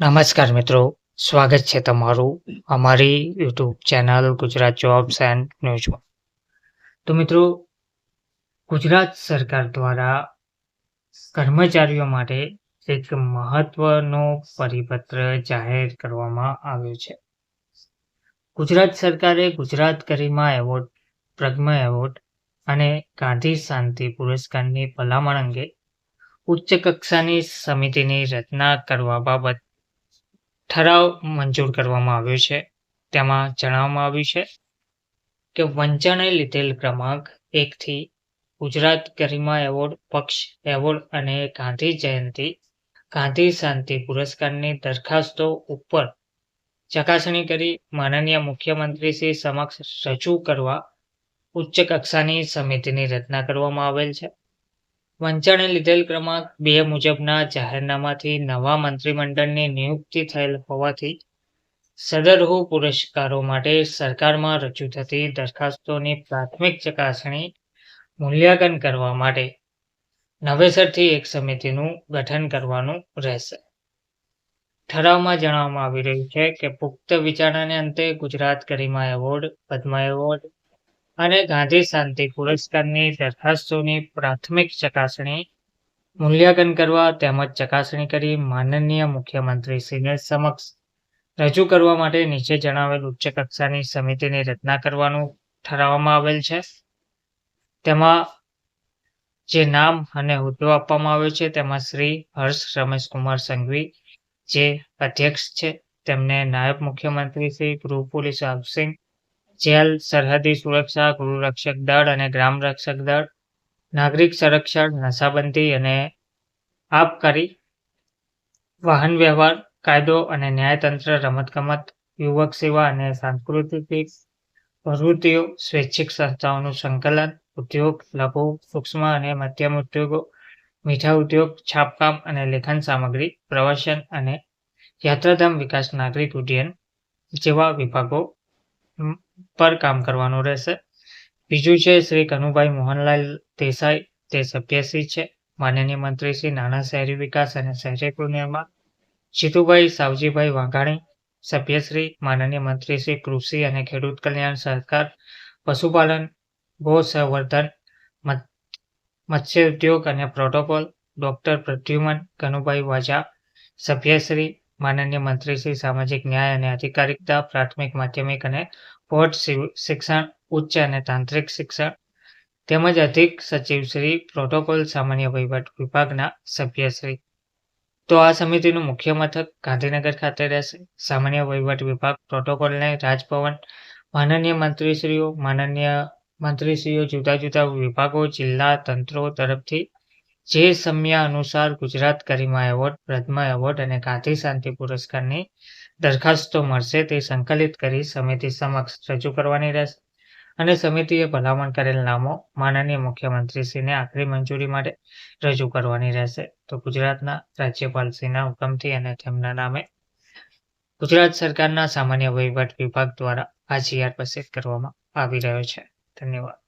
નમસ્કાર મિત્રો, સ્વાગત છે તમારું અમારી YouTube channel Gujarat jobs and ન્યૂઝમાં તો મિત્રો, ગુજરાત સરકાર દ્વારા કર્મચારીઓ માટે એક મહત્વનો પરિપત્ર જાહેર કરવામાં આવ્યો છે. ગુજરાત સરકારે ગુજરાત ગરિમા એવોર્ડ પ્રજ્ઞા એવોર્ડ અને ગાંધી શાંતિ પુરસ્કારની ભલામણ અંગે ઉચ્ચ કક્ષાની સમિતિની રચના કરવા બાબત ઠરાવ મંજૂર કરવામાં આવ્યો છે. તેમાં જણાવવામાં આવ્યું છે કે વંચાણે લીધેલ ક્રમાંક એકથી ગુજરાત ગરિમા એવોર્ડ, પક્ષ એવોર્ડ અને ગાંધી જયંતિ, ગાંધી શાંતિ પુરસ્કારની દરખાસ્તો ઉપર ચકાસણી કરી માનનીય મુખ્યમંત્રી શ્રી સમક્ષ રજૂ કરવા ઉચ્ચ કક્ષાની સમિતિની રચના કરવામાં આવેલ છે. વંચાણે લીધેલ ક્રમાંક બે મુજબના જાહેરનામાથી નવા મંત્રીમંડળની નિયુક્તિ થયેલ હોવાથી સદરહુ પુરસ્કારો માટે સરકારમાં રજૂ થતી દરખાસ્તોની પ્રાથમિક ચકાસણી મૂલ્યાંકન કરવા માટે નવેસરથી એક સમિતિનું ગઠન કરવાનું રહેશે. ઠરાવમાં જણાવવામાં આવી રહ્યું છે કે પુખ્ત વિચારણાને અંતે ગુજરાત ગરિમા એવોર્ડ, પદ્મા એવોર્ડ અને ગાંધી શાંતિ પુરસ્કારની દરખાસ્તોની પ્રાથમિક ચકાસણી, મૂલ્યાંકન કરવા તેમજ ચકાસણી કરી માનનીય મુખ્યમંત્રીશ્રીને સમક્ષ રજૂ કરવા માટે નીચે જણાવેલ ઉચ્ચ કક્ષાની સમિતિની રચના કરવાનું ઠરાવવામાં આવેલ છે. તેમાં જે નામ અને હોદ્દો આપવામાં આવ્યો છે, તેમાં શ્રી હર્ષ રમેશકુમાર સંઘવી, જે અધ્યક્ષ છે. તેમને નાયબ મુખ્યમંત્રી શ્રી, ગૃહ પોલીસ હાઉસિંગ જેલ, સરહદી સુરક્ષા, ગૃહરક્ષક દળ અને ગ્રામ રક્ષક દળ, નાગરિક સંરક્ષણ, નશાબંધી અને આબકારી વાહન વ્યવહાર, કાયદો અને ન્યાયતંત્ર, રમતગમત, યુવક સેવા અને સાંસ્કૃતિક પ્રવૃત્તિઓ, સ્વૈચ્છિક સંસ્થાઓનું સંકલન, ઉદ્યોગ, લઘુ, સૂક્ષ્મ અને મધ્યમ ઉદ્યોગો, મીઠા ઉદ્યોગ, છાપકામ અને લેખન સામગ્રી, પ્રવાસન અને યાત્રાધામ વિકાસ, નાગરિક ઉડ્ડયન જેવા વિભાગો પર કામ કરવાનું રહેશે. બીજું છે, શ્રી કનુભાઈ મોહનલાલ દેસાઈ, તે સભ્યશ્રી છે. માનનીય મંત્રી શ્રી નાના શહેરી વિકાસ અને શહેરી પુનિર્માણ જીતુભાઈ સાવજીભાઈ વાઘાણી, સભ્યશ્રી, માનનીય મંત્રી શ્રી કૃષિ અને ખેડૂત કલ્યાણ સરકાર, પશુપાલન ગો સંવર્ધન મત્સ્ય ઉદ્યોગ અને પ્રોટોકોલ, ડોક્ટર પ્રદ્યુમન કનુભાઈ વાજા, સભ્યશ્રી, માનનીય મંત્રી શ્રી સામાજિક ન્યાય અને અધિકારિકતા, પ્રાથમિક, માધ્યમિક અને પોર્ટ શિક્ષણ, ઉચ્ચ અને તાંત્રિક શિક્ષણ તેમજ અધિક સચિવ શ્રી, પ્રોટોકોલ સામાન્ય વહીવટ વિભાગના સભ્યશ્રી તો આ સમિતિનું મુખ્ય મથક ગાંધીનગર ખાતે રહેશે. સામાન્ય વહીવટ વિભાગ પ્રોટોકોલને રાજભવન. માનનીય મંત્રીશ્રીઓ માનનીય મંત્રીશ્રીઓ જુદા જુદા વિભાગો, જિલ્લા તંત્રો તરફથી જે સમ્યા અનુસાર ગુજરાત ગરિમા એવોર્ડ પ્રદમા એવોર્ડ અને ગાંધી શાંતિ પુરસ્કારની દરખાસ્તો મળશે તે સંકલિત કરી સમિતિ સમક્ષ રજૂ કરવાની રહેશે. અને સમિતિએ ભલામણ કરેલ નામો માનનીય મુખ્યમંત્રીશ્રીને આખરી મંજૂરી માટે રજૂ કરવાની રહેશે. તો ગુજરાતના રાજ્યપાલશ્રીના હુકમથી અને તેમના નામે ગુજરાત સરકારના સામાન્ય વહીવટ વિભાગ દ્વારા આ જીઆર પ્રસિદ્ધ કરવામાં આવી રહ્યો છે. ધન્યવાદ.